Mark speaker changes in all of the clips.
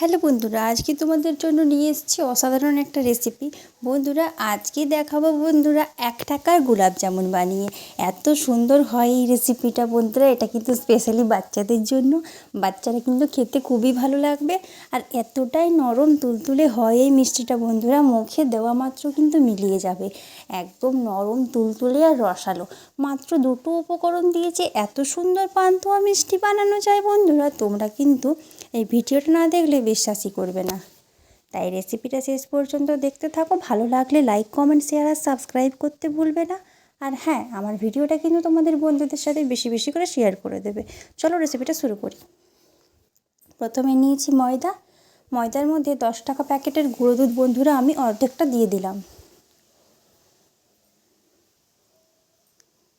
Speaker 1: Hello বন্ধুরা, আজকে তোমাদের জন্য নিয়ে এসেছি অসাধারণ একটা রেসিপি বন্ধুরা, আজকে দেখাবো বন্ধুরা এক টাকার গোলাপ জামুন বানিয়ে। এত সুন্দর হয় এই রেসিপিটা বন্ধুরা, এটা কিন্তু স্পেশালি বাচ্চাদের জন্য। বাচ্চারা কিন্তু খেতে খুবই ভালো লাগবে। আর এতটাই নরম তুলতুলে হয় এই মিষ্টিটা বন্ধুরা, মুখে দেওয়া মাত্র কিন্তু মিলিয়ে যাবে। একদম নরম তুলতুলে আর রসালো। মাত্র দুটো উপকরণ দিয়েছে, এত সুন্দর পান্তুয়া মিষ্টি বানানো যায় বন্ধুরা। তোমরা কিন্তু এই ভিডিওটা না দেখলে বিশ্বাসই করবে না। তাই রেসিপিটা শেষ পর্যন্ত দেখতে থাকো, ভালো লাগলে লাইক কমেন্ট শেয়ার আর সাবস্ক্রাইব করতে ভুলবে না। আর হ্যাঁ আমার ভিডিওটা কিন্তু তোমাদের বন্ধুদের সাথে বেশি বেশি করে শেয়ার করে দেবে। চলো রেসিপিটা শুরু করি। প্রথমে নিয়েছি ময়দা। ময়দার মধ্যে দশ টাকা প্যাকেটের গুঁড়ো দুধ বন্ধুরা আমি অর্ধেকটা দিয়ে দিলাম।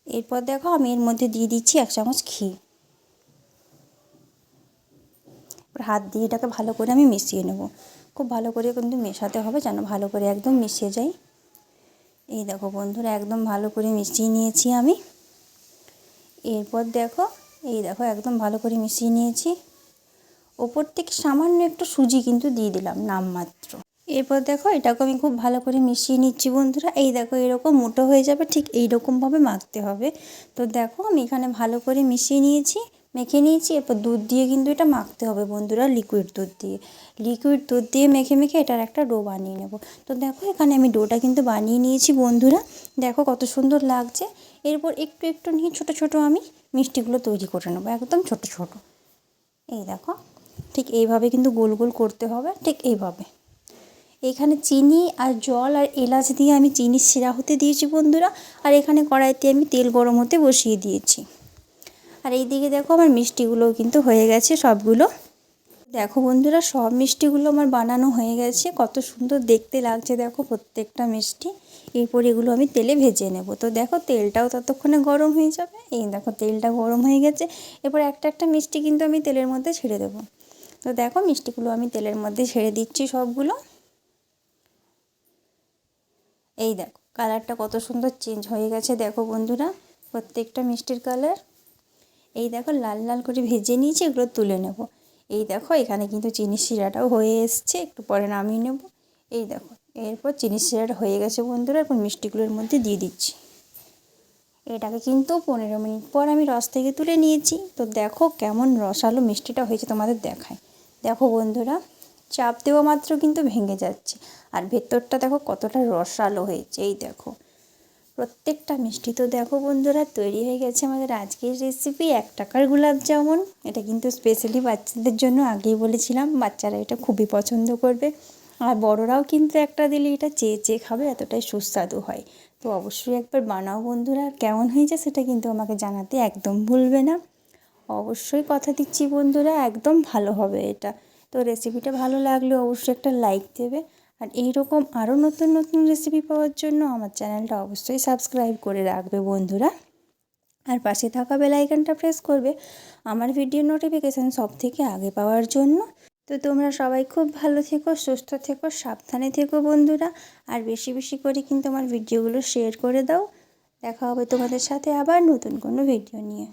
Speaker 1: এরপর দেখো আমি এর মধ্যে দিয়ে দিচ্ছি এক চামচ ঘি। হাত দিয়ে এটাকে ভালো করে আমি মিশিয়ে নেব। খুব ভালো করে কিন্তু মেশাতে হবে যেন ভালো করে একদম মিশিয়ে যায়। এই দেখো বন্ধুরা, একদম ভালো করে মিশিয়ে নিয়েছি আমি। এরপর দেখো, এই দেখো একদম ভালো করে মিশিয়ে নিয়েছি। ওপর থেকে সামান্য একটু সুজি কিন্তু দিয়ে দিলাম নামমাত্র। এরপর দেখো, এটাকে আমি খুব ভালো করে মিশিয়ে নিচ্ছি বন্ধুরা। এই দেখো, এরকম মোটো হয়ে যাবে, ঠিক এইরকমভাবে মাখতে হবে। তো দেখো, আমি এখানে ভালো করে মিশিয়ে নিয়েছি। মেখে নিয়েছি, এরপর দুধ দিয়ে কিন্তু এটা মাখতে হবে বন্ধুরা লিকুইড দুধ দিয়ে। লিকুইড দুধ দিয়ে মেখে মেখে এটার একটা ডো বানিয়ে নেব। তো দেখো, এখানে আমি ডোটা কিন্তু বানিয়ে নিয়েছি বন্ধুরা। দেখো কত সুন্দর লাগছে। এরপর একটু একটু নিয়ে ছোট ছোট আমি মিষ্টিগুলো তৈরি করে নেব, একদম ছোট ছোট। এই দেখো, ঠিক এইভাবে কিন্তু গোল গোল করতে হবে, ঠিক এইভাবে। এখানে চিনি আর জল আর এলাচ দিয়ে আমি চিনির শিরা হতে দিয়েছি বন্ধুরা, আর এখানে কড়াইতে আমি তেল গরম হতে বসিয়ে দিয়েছি। আর এই দিকে দেখো আমার মিষ্টিগুলোও কিন্তু হয়ে গেছে সবগুলো। দেখো বন্ধুরা, সব মিষ্টিগুলো আমার বানানো হয়ে গেছে। কত সুন্দর দেখতে লাগছে দেখো প্রত্যেকটা মিষ্টি। এরপর এগুলো আমি তেলে ভেজে নেব। তো দেখো তেলটাও ততক্ষণে গরম হয়ে যাবে। এই দেখো তেলটা গরম হয়ে গেছে। এরপর একটা একটা মিষ্টি কিন্তু আমি তেলের মধ্যে ছেড়ে দেবো। তো দেখো মিষ্টিগুলো আমি তেলের মধ্যে ছেড়ে দিচ্ছি সবগুলো। এই দেখো, কালারটা কত সুন্দর চেঞ্জ হয়ে গেছে দেখো বন্ধুরা। প্রত্যেকটা মিষ্টির কালার। এই দেখো লাল লাল করে ভেজে নিয়েছি, এগুলো তুলে নেব। এই দেখো, এখানে কিন্তু চিনি শিরাটাও হয়ে এসছে, একটু পরে নামিয়ে নেব। এই দেখো, এরপর চিনি শিরাটা হয়ে গেছে বন্ধুরা, এখন মিষ্টিগুলোর মধ্যে দিয়ে দিচ্ছি। এটাকে কিন্তু পনেরো মিনিট পর আমি রস থেকে তুলে নিয়েছি। তো দেখো কেমন রসালো মিষ্টিটা হয়েছে তোমাদের দেখায়। দেখো বন্ধুরা, চাপ দেওয়া মাত্র কিন্তু ভেঙে যাচ্ছে। আর ভেতরটা দেখো কতটা রসালো হয়েছে, এই দেখো। প্রত্যেকটা মিষ্টি তো দেখো বন্ধুরা, তৈরি হয়ে গেছে আমাদের আজকের রেসিপি এক টাকার গোলাপ জামুন। এটা কিন্তু স্পেশালি বাচ্চাদের জন্য আগেই বলেছিলাম, বাচ্চারা এটা খুবই পছন্দ করবে। আর বড়রাও কিন্তু একটা দিলে এটা চেয়ে চেয়ে খাবে, এতটাই সুস্বাদু হয়। তো অবশ্যই একবার বানাও বন্ধুরা, কেমন হয়েছে সেটা কিন্তু আমাকে জানাতে একদম ভুলবে না। অবশ্যই কথা দিচ্ছি বন্ধুরা, একদম ভালো হবে এটা। তো রেসিপিটা ভালো লাগলে অবশ্যই একটা লাইক দেবে। আর এইরকম আরও নতুন নতুন রেসিপি পাওয়ার জন্য আমার চ্যানেলটা অবশ্যই সাবস্ক্রাইব করে রাখবে বন্ধুরা। আর পাশে থাকা বেলাইকানটা প্রেস করবে আমার ভিডিও নোটিফিকেশান সব থেকে আগে পাওয়ার জন্য। তো তোমরা সবাই খুব ভালো থেকো, সুস্থ থেকো, সাবধানে থেকো বন্ধুরা। আর বেশি বেশি করে কিন্তু আমার ভিডিওগুলো শেয়ার করে দাও। দেখা হবে তোমাদের সাথে আবার নতুন কোনো ভিডিও নিয়ে।